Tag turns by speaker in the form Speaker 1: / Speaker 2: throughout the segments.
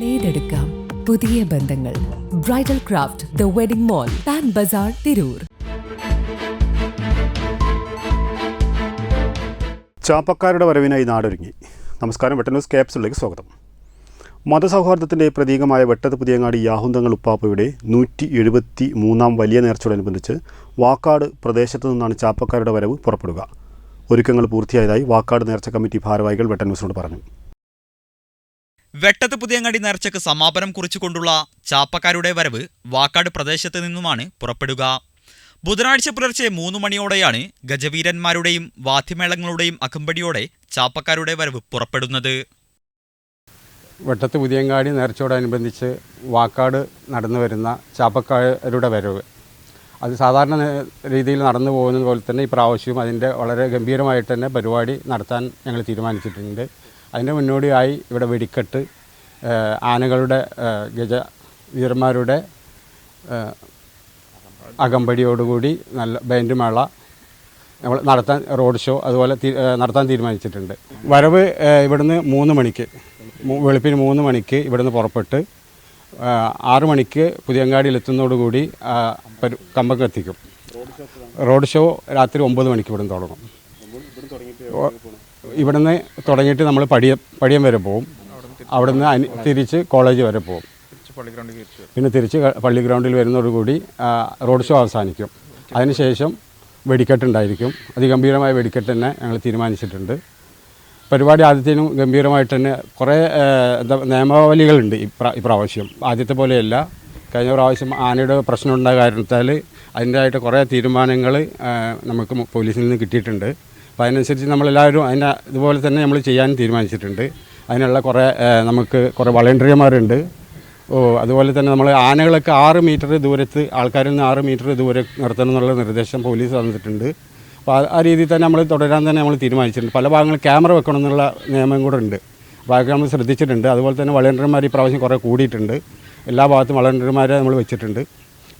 Speaker 1: നേടെടുക്കാം പുതിയ ബന്ധങ്ങൾ. Bridal craft the wedding mall Pan Bazaar Tirur
Speaker 2: ചാപ്പക്കാരുടെ വരവിനായി നാടൊരുങ്ങി. നമസ്കാരം വെട്ട ന്യൂസ് ക്യാപ്സിലേക്ക് സ്വാഗതം. മതസൗഹാർദ്ദത്തിന്റെ പ്രതീകമായ വെട്ടത്ത് പുതിയങ്ങാടി യാഹുന്തങ്ങൾ ഉപ്പാപ്പയുടെ നൂറ്റി എഴുപത്തി മൂന്നാം വലിയ നേർച്ചയോടനുബന്ധിച്ച് വാക്കാട് പ്രദേശത്തു നിന്നാണ് ചാപ്പക്കാരുടെ വരവ് പുറപ്പെടുക. ഒരുക്കങ്ങൾ പൂർത്തിയായതായി വാക്കാട് നേർച്ച കമ്മിറ്റി ഭാരവാഹികൾ വെട്ടൻ ന്യൂസിനോട് പറഞ്ഞു.
Speaker 3: വെട്ടത്ത് പുതിയങ്ങാടി നേർച്ചയ്ക്ക് സമാപനം കുറിച്ചുകൊണ്ടുള്ള ചാപ്പക്കാരുടെ വരവ് വാക്കാട് പ്രദേശത്ത് നിന്നുമാണ് പുറപ്പെടുക. ബുധനാഴ്ച പുലർച്ചെ മൂന്ന് മണിയോടെയാണ് ഗജവീരന്മാരുടെയും വാദ്യമേളങ്ങളുടെയും അകമ്പടിയോടെ ചാപ്പക്കാരുടെ വരവ് പുറപ്പെടുന്നത്.
Speaker 4: വെട്ടത്ത് പുതിയങ്ങാടി നേർച്ചയോടനുബന്ധിച്ച് വാക്കാട് നടന്നു വരുന്ന ചാപ്പക്കാരുടെ വരവ്. അത് സാധാരണ രീതിയിൽ നടന്നു പോകുന്നത് പോലെ തന്നെ ഇപ്രാവശ്യവും അതിന്റെ വളരെ ഗംഭീരമായിട്ട് തന്നെ പരിപാടി നടത്താൻ ഞങ്ങൾ തീരുമാനിച്ചിട്ടുണ്ട്. അതിന്റെ മുന്നോടിയായി ഇവിടെ വെടിക്കെട്ട് ആനകളുടെ ഗജ വീരന്മാരുടെ അകമ്പടിയോടുകൂടി നല്ല ബാൻഡ് മേള നമ്മൾ നടത്താൻ റോഡ് ഷോ അതുപോലെ നടത്താൻ തീരുമാനിച്ചിട്ടുണ്ട്. വരവ് ഇവിടുന്ന് മൂന്ന് മണിക്ക് വെളുപ്പിന് മൂന്ന് മണിക്ക് ഇവിടുന്ന് പുറപ്പെട്ട് ആറു മണിക്ക് പുതിയങ്ങാടിയിലെത്തുന്നതോടുകൂടി കമ്പക്കെത്തിക്കും റോഡ് ഷോ രാത്രി ഒമ്പത് മണിക്ക് ഇവിടുന്ന് തുടങ്ങും. ഇവിടുന്ന് തുടങ്ങിയിട്ട് നമ്മൾ പടിയ പടിയം വരെ പോകും അവിടുന്ന് അനി തിരിച്ച് കോളേജ് വരെ പോകും പിന്നെ തിരിച്ച് പള്ളി ഗ്രൗണ്ടിൽ വരുന്നതോടുകൂടി റോഡ് ഷോ അവസാനിക്കും. അതിനുശേഷം വെടിക്കെട്ടുണ്ടായിരിക്കും അതിഗംഭീരമായ വെടിക്കെട്ട് തന്നെ ഞങ്ങൾ തീരുമാനിച്ചിട്ടുണ്ട്. പരിപാടി ആദ്യത്തേനും ഗംഭീരമായിട്ട് തന്നെ കുറേ എന്താ നിയമാവലികളുണ്ട് ഇപ്രാ ഇപ്രാവശ്യം ആദ്യത്തെ പോലെയല്ല. കഴിഞ്ഞ പ്രാവശ്യം ആനയുടെ പ്രശ്നം ഉണ്ടായ കാരണത്താൽ അതിന്റെ ആയിട്ട് കുറേ തീരുമാനങ്ങൾ നമുക്ക് പോലീസിൽ നിന്ന് കിട്ടിയിട്ടുണ്ട്. അപ്പോൾ അതിനനുസരിച്ച് നമ്മളെല്ലാവരും അതിന്റെ ഇതുപോലെ തന്നെ നമ്മൾ ചെയ്യാൻ തീരുമാനിച്ചിട്ടുണ്ട്. അതിനുള്ള കുറേ നമുക്ക് കുറേ വളണ്ടിയർമാരുണ്ട്. ഓ അതുപോലെ തന്നെ നമ്മൾ ആനകളൊക്കെ ആറ് മീറ്റർ ദൂരത്ത് ആൾക്കാരിൽ നിന്ന് ആറ് മീറ്റർ ദൂരെ നിർത്തണം എന്നുള്ള നിർദ്ദേശം പോലീസ് തന്നിട്ടുണ്ട്. അപ്പോൾ ആ- രീതിയിൽ തന്നെ നമ്മൾ തുടരാൻ തന്നെ നമ്മൾ തീരുമാനിച്ചിട്ടുണ്ട്. പല ഭാഗങ്ങളിൽ ക്യാമറ വെക്കണം എന്നുള്ള നിയമം കൂടെ ഉണ്ട്. അപ്പോൾ അതൊക്കെ നമ്മൾ ശ്രദ്ധിച്ചിട്ടുണ്ട്. അതുപോലെ തന്നെ വളണ്ടിയർമാർ ഈ പ്രാവശ്യം കുറേ കൂടിയിട്ടുണ്ട്. എല്ലാ ഭാഗത്തും വളണ്ടിയർമാരെ നമ്മൾ വെച്ചിട്ടുണ്ട്.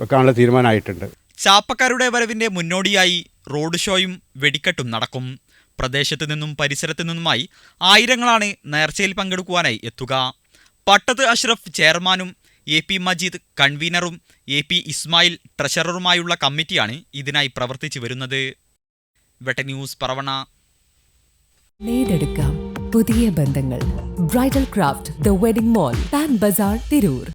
Speaker 4: വെക്കാനുള്ള തീരുമാനമായിട്ടുണ്ട്.
Speaker 3: ചാപ്പക്കാരുടെ വരവിന്റെ മുന്നോടിയായി റോഡ് ഷോയും വെടിക്കെട്ടും നടക്കും. പ്രദേശത്തു നിന്നും പരിസരത്തു നിന്നുമായി ആയിരങ്ങളാണ് നേർച്ചയിൽ പങ്കെടുക്കുവാനായി എത്തുക. പട്ടത്ത് അഷ്റഫ് ചെയർമാനും എ പി മജീദ് കൺവീനറും എ പി ഇസ്മായിൽ ട്രഷററുമായുള്ള കമ്മിറ്റിയാണ് ഇതിനായി പ്രവർത്തിച്ചു വരുന്നത്. ന്യൂസ് പറവണ.
Speaker 1: പുതിയ ബന്ധങ്ങൾ. Bridal craft the wedding mall Pan Bazaar Tirur.